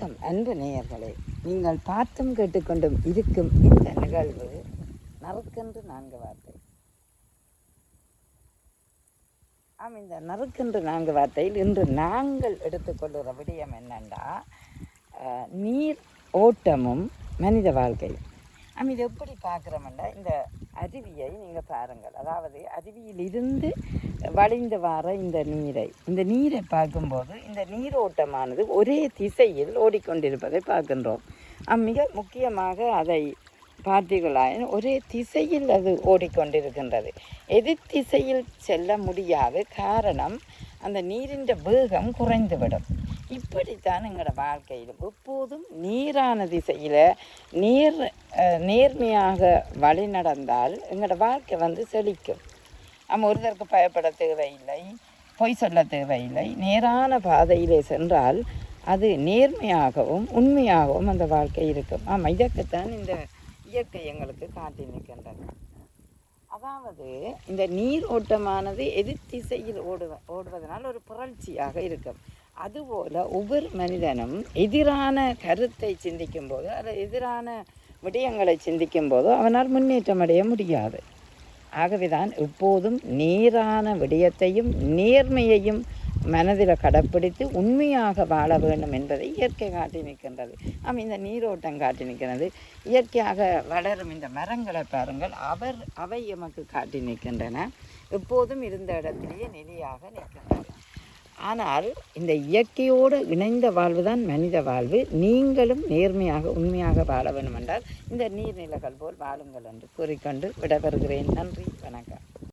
வணக்கம் அன்பு நேயர்களே. நீங்கள் பார்த்தும் கேட்டுக்கொண்டும் இருக்கும் இந்த நிகழ்வு நறுக்கென்று நான்கு வார்த்தை. ஆம் இந்த நறுக்கென்று நான்கு வார்த்தையில் இன்று நாங்கள் எடுத்துக்கொள்கிற விடயம் என்னென்னா அஹ், நீர் ஓட்டமும் மனித வாழ்க்கையும் ஆம் இது எப்படி பார்க்குறோம்னா இந்த அருவியை நீங்கள் பாருங்கள். அதாவது அருவியிலிருந்து வழிந்து வர இந்த நீரை. இந்த நீரை பார்க்கும்போது இந்த நீரோட்டமானது ஒரே திசையில் ஓடிக்கொண்டிருப்பதை பார்க்கின்றோம். மிக முக்கியமாக அதை பார்த்தீர்களாயின் ஒரே திசையில் அது ஓடிக்கொண்டிருக்கின்றது. எதிர் திசையில் செல்ல முடியாது. காரணம் அந்த நீரின் வேகம் குறைந்துவிடும். இப்படித்தான் எங்களோட வாழ்க்கையிலும் எப்போதும் நீரான திசையில் நீர் நேர்மையாக வழி நடந்தால் எங்களோட வாழ்க்கை வந்து செழிக்கும். நம்ம ஒருத்தருக்கு பயப்பட தேவையில்லை. பொய் சொல்ல தேவையில்லை. நேரான பாதையிலே சென்றால் அது நேர்மையாகவும் உண்மையாகவும் அந்த வாழ்க்கை இருக்கும். ஆமாம் இதற்குத்தான் இந்த இயற்கை எங்களுக்கு காட்டி நிற்கின்றது. அதாவது இந்த நீர் ஓட்டமானது எதிர் திசையில் ஓடுவ ஓடுவதனால் ஒரு புரட்சியாக இருக்கும். அதுபோல் ஒவ்வொரு மனிதனும் எதிரான கருத்தை சிந்திக்கும் போது அல்லது எதிரான விடயங்களை சிந்திக்கும் போதோ அவனால் முன்னேற்றம் அடைய முடியாது. ஆகவேதான் எப்போதும் நேரான விடயத்தையும் நேர்மையையும் மனதில் கடைப்பிடித்து உண்மையாக வாழ வேண்டும் என்பதை இயற்கை காட்டி நிற்கின்றது. ஆம் இந்த நீரோட்டம் காட்டி நிற்கிறது. இயற்கையாக வளரும் இந்த மரங்களை பாருங்கள் அவர் அவை எமக்கு காட்டி நிற்கின்றன. எப்போதும் இருந்த இடத்திலேயே நிலையாக நிற்கின்றன ஆனால் இந்த இயற்கையோடு இணைந்த வாழ்வு தான் மனித வாழ்வு. நீங்களும் நேர்மையாக உண்மையாக வாழ வேண்டும் என்றால் இந்த நீர்நிலைகள் போல் வாழுங்கள் என்று கூறிக்கொண்டு விடைபெறுகிறேன். நன்றி வணக்கம்.